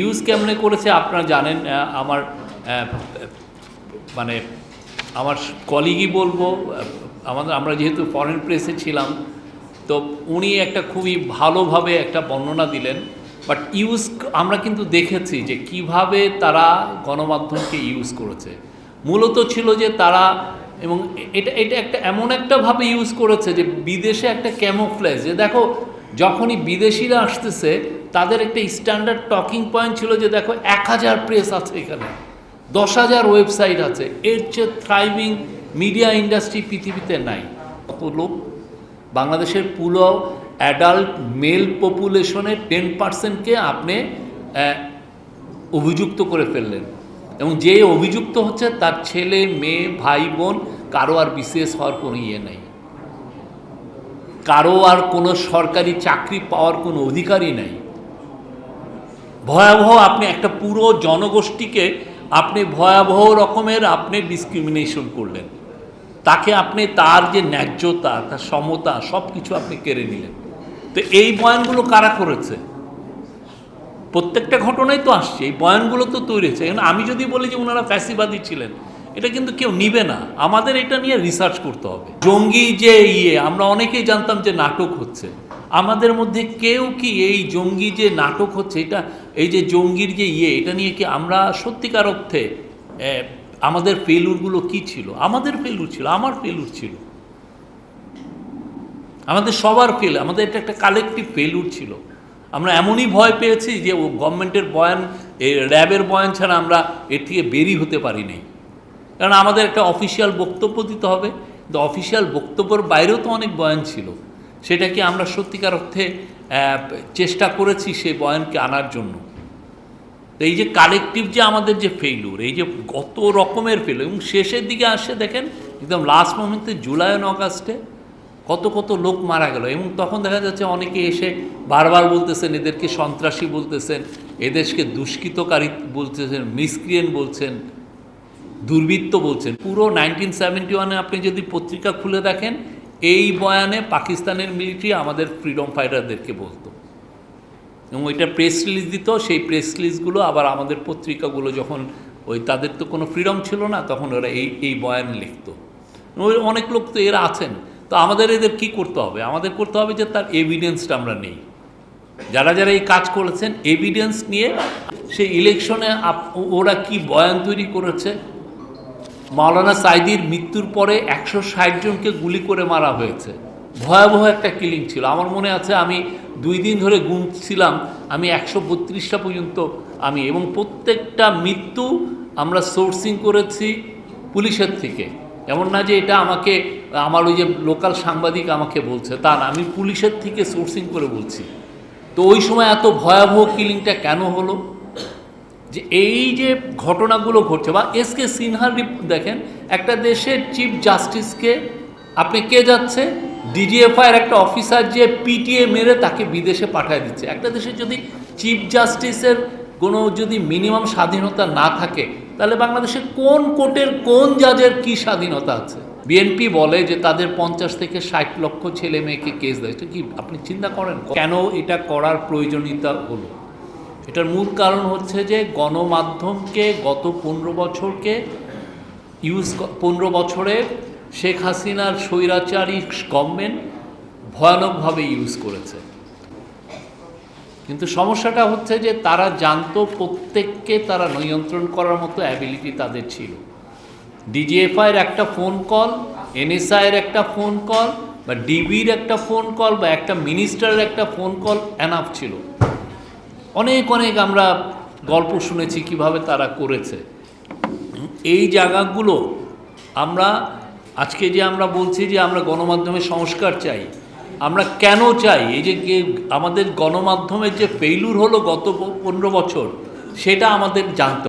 Use কেমনে করেছে আপনারা জানেন আমার মানে আমার কলিগই বলব আমাদের, আমরা যেহেতু ফরেন প্রেসে ছিলাম, তো উনি একটা খুবই ভালোভাবে একটা বর্ণনা দিলেন। বাট ইউজ আমরা কিন্তু দেখেছি যে কীভাবে তারা গণমাধ্যমকে ইউজ করেছে। মূলত ছিল যে তারা, এবং এটা এটা একটা এমন একটা ভাবে ইউজ করেছে যে বিদেশে একটা ক্যামোফ্লেজ যে দেখো, যখনই বিদেশিরা আসতেছে তাদের একটা স্ট্যান্ডার্ড টকিং পয়েন্ট ছিল যে দেখো এক হাজার প্রেস আছে এখানে, দশ হাজার ওয়েবসাইট আছে। এর চেয়ে থ্রাইভিং মিডিয়া ইন্ডাস্ট্রি পৃথিবীতে নাই। কত লোক? বাংলাদেশের পুরো অ্যাডাল্ট মেল পপুলেশনের টেন পার্সেন্টকে আপনি অভিযুক্ত করে ফেললেন। এবং যে অভিযুক্ত হচ্ছে তার ছেলে, মেয়ে, ভাই, বোন, কারও আর বিশেষ হওয়ার কোনো ইয়ে নেই। কারও আর কোনো সরকারি চাকরি পাওয়ার কোনো অধিকারই নেই। ভয়াবহ আপনি একটা পুরো জনগোষ্ঠীকে আপনি ভয়াবহ রকমের আপনি ডিসক্রিমিনেশন করলেন। তাকে আপনি তার যে ন্যায্যতা, তার সমতা সব কিছু আপনি কেড়ে নিলেন। তো এই বয়ানগুলো কারা করেছে? প্রত্যেকটা ঘটনাই তো আসছে, এই বয়ানগুলো তো তৈরি হয়েছে। আমি যদি বলি যে ওনারা ফ্যাসিবাদী ছিলেন এটা কিন্তু কেউ নিবে না। আমাদের এটা নিয়ে রিসার্চ করতে হবে। জঙ্গি যে ইয়ে আমরা অনেকেই জানতাম যে নাটক হচ্ছে। আমাদের মধ্যে কেউ কি এই জঙ্গি যে নাটক হচ্ছে, এটা এই যে জঙ্গির যে ইয়ে এটা নিয়ে কি আমরা সত্যিকার অর্থে আমাদের ফেলুরগুলো কি ছিল? আমাদের ফেলুর ছিল, আমার ফেলুর ছিল। আমাদের সবার ফেল আমাদের এটা একটা কালেকটিভ ফেলুর ছিল। আমরা এমনই ভয় পেয়েছি যে ও গভর্নমেন্টের বয়ান র্যাবের বয়ান ছাড়া আমরা এর থেকে বেরি হতে পারি নাই। কারণ আমাদের একটা অফিসিয়াল বক্তব্য দিতে হবে। কিন্তু অফিসিয়াল বক্তব্যের বাইরেও তো অনেক বয়ান ছিল। সেটা কি আমরা সত্যিকার অর্থে চেষ্টা করেছি সেই বয়ানকে আনার জন্য। তো এই যে কালেকটিভ যে আমাদের যে ফেইলুর এই যে কত রকমের ফেলুর এবং শেষের দিকে আসে দেখেন, একদম লাস্ট মোমেন্টে জুলাই অগাস্টে কত কত লোক মারা গেল। এবং তখন দেখা যাচ্ছে অনেকে এসে বারবার বলতেছেন, এদেরকে সন্ত্রাসী বলতেছেন, এদেশকে দুষ্কৃতকারী বলতেছেন মিসক্রিয়েন্ট বলছেন। দুর্বৃত্ত বলছেন। পুরো নাইনটিন সেভেন্টি ওয়ানে আপনি যদি পত্রিকা খুলে দেখেন, এই বয়ানে পাকিস্তানের মিলিটারি আমাদের ফ্রিডম ফাইটারদেরকে বলতো। এবং ওইটা প্রেস রিলিজ দিত, সেই প্রেস রিলিজগুলো আবার আমাদের পত্রিকাগুলো যখন ওই তাদের তো কোনো ফ্রিডম ছিল না, তখন ওরা এই এই বয়ান লিখতো। ওই অনেক লোক তো এরা আছেন। তো আমাদের এদের কি করতে হবে? আমাদের করতে হবে যে তার এভিডেন্সটা আমরা নেই। যারা যারা এই কাজ করেছেন এভিডেন্স নিয়ে সেই ইলেকশনে ওরা কি বয়ান তৈরি করেছে মাওলানা সাইদির মৃত্যুর পরে একশো ষাট জনকে গুলি করে মারা হয়েছে। ভয়াবহ একটা কিলিং ছিল। আমার মনে আছে আমি দুই দিন ধরে গুনছিলাম আমি একশো বত্রিশটা পর্যন্ত আমি এবং প্রত্যেকটা মৃত্যু আমরা সোর্সিং করেছি পুলিশের থেকে। এমন না যে এটা আমাকে, আমার ওই যে লোকাল সাংবাদিক আমাকে বলছে, তা না, আমি পুলিশের থেকে সোর্সিং করে বলছি। তো ওই সময় এত ভয়াবহ কিলিংটা কেন হলো? যে এই যে ঘটনাগুলো ঘটছে, বা এস কে সিনহার দেখেন, একটা দেশের চিফ জাস্টিসকে আপনি কে যাচ্ছে? ডিজিএফআইয়ের একটা অফিসার যে পিটিএ মেরে তাকে বিদেশে পাঠিয়ে দিচ্ছে। একটা দেশের যদি চিফ জাস্টিসের কোনো যদি মিনিমাম স্বাধীনতা না থাকে, তাহলে বাংলাদেশে কোন কোর্টের কোন জাজের কি স্বাধীনতা আছে? বিএনপি বলে যে তাদের পঞ্চাশ থেকে ষাট লক্ষ ছেলে মেয়েকে কেস দেয়। কি আপনি চিন্তা করেন? কেন এটা করার প্রয়োজনীয়তা হলো? এটার মূল কারণ হচ্ছে যে গণমাধ্যমকে গত পনেরো বছরকে ইউজ পনেরো বছরে শেখ হাসিনার স্বৈরাচারী গভর্নমেন্ট ভয়ানকভাবে ইউজ করেছে। কিন্তু সমস্যাটা হচ্ছে যে তারা জানতো প্রত্যেককে তারা নিয়ন্ত্রণ করার মতো অ্যাবিলিটি তাদের ছিল। ডিজিএফআইয়ের একটা ফোন কল এনএসআইয়ের একটা ফোন কল বা ডিবির একটা ফোন কল বা একটা মিনিস্টারের একটা ফোন কল অ্যানাফ ছিল। অনেক অনেক আমরা গল্প শুনেছি কীভাবে তারা করেছে। এই জায়গাগুলো আমরা আজকে যে আমরা বলছি যে আমরা গণমাধ্যমে সংস্কার চাই, আমরা কেন চাই? এই যে আমাদের গণমাধ্যমের যে ফেইলুর হলো গত পনেরো বছর, সেটা আমাদের জানতে